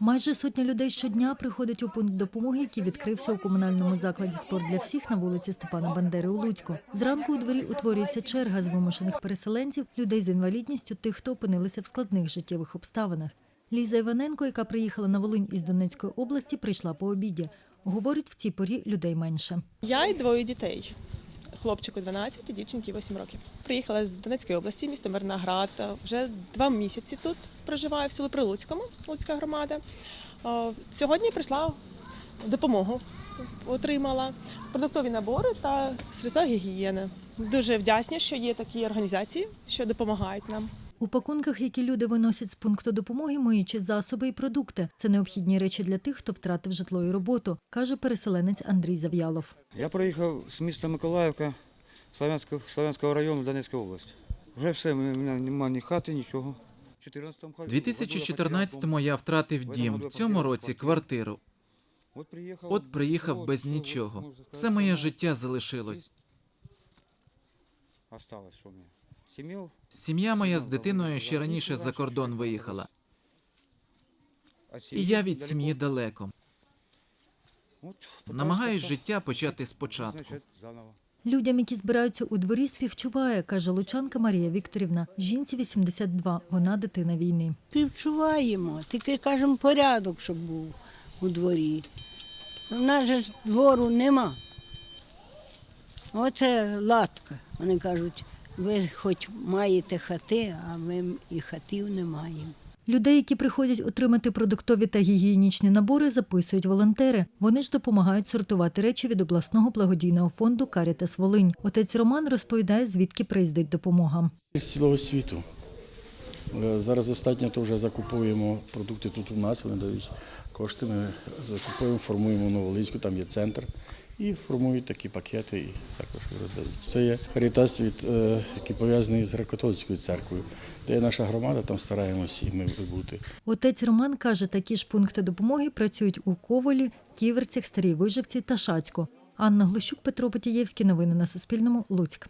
Майже сотня людей щодня приходить у пункт допомоги, який відкрився у комунальному закладі спорт для всіх на вулиці Степана Бандери у Луцьку. Зранку у дворі утворюється черга з вимушених переселенців, людей з інвалідністю, тих, хто опинилися в складних життєвих обставинах. Ліза Іваненко, яка приїхала на Волинь із Донецької області, прийшла по обіді. Говорить, в цій порі людей менше. Я і двоє дітей. Хлопчику 12, і дівчинки 8 років. Приїхала з Донецької області, місто Мирноград. Вже два місяці тут проживаю в селі Прилуцькому, Луцька громада. Сьогодні прийшла допомогу, отримала продуктові набори та средства гігієни. Дуже вдячні, що є такі організації, що допомагають нам. У пакунках, які люди виносять з пункту допомоги, миючі засоби і продукти. Це необхідні речі для тих, хто втратив житло і роботу, каже переселенець Андрій Зав'ялов. Я приїхав з міста Миколаївка Славянського, Славянського району Донецької області. Вже все, в мене немає ні хати, нічого. В 14-му У 2014-му я втратив дім, в цьому році квартиру. От приїхав, От приїхав без нічого. Все моє життя залишилось. Сім'я моя з дитиною ще раніше за кордон виїхала, і я від сім'ї далеко. От, Намагаюсь життя почати спочатку. Заново. Людям, які збираються у дворі, співчуває, каже лучанка Марія Вікторівна. Жінці 82, вона дитина війни. Співчуваємо, тільки кажемо порядок, щоб був у дворі. У нас же ж двору нема. Оце латка. Вони кажуть, ви хоч маєте хати, а ми і хатів не маємо. Людей, які приходять отримати продуктові та гігієнічні набори, записують волонтери. Вони ж допомагають сортувати речі від обласного благодійного фонду Карітас Волинь. Отець Роман розповідає, звідки приїздить допомога. З цілого світу. Е, Зараз достатньо то вже закуповуємо продукти тут у нас, вони дають кошти. Ми закуповуємо, формуємо Новолинську, там є центр. І формують такі пакети і також роздають. Це є карітас, від, е, який пов'язаний з греко-католицькою церквою, де є наша громада, там стараємось і ми бути. Отець Роман каже, такі ж пункти допомоги працюють у Ковалі, Ківерцях, Старій Виживці та Шацьку. Анна Глущук, Петро Потієвський. Новини на Суспільному. Луцьк.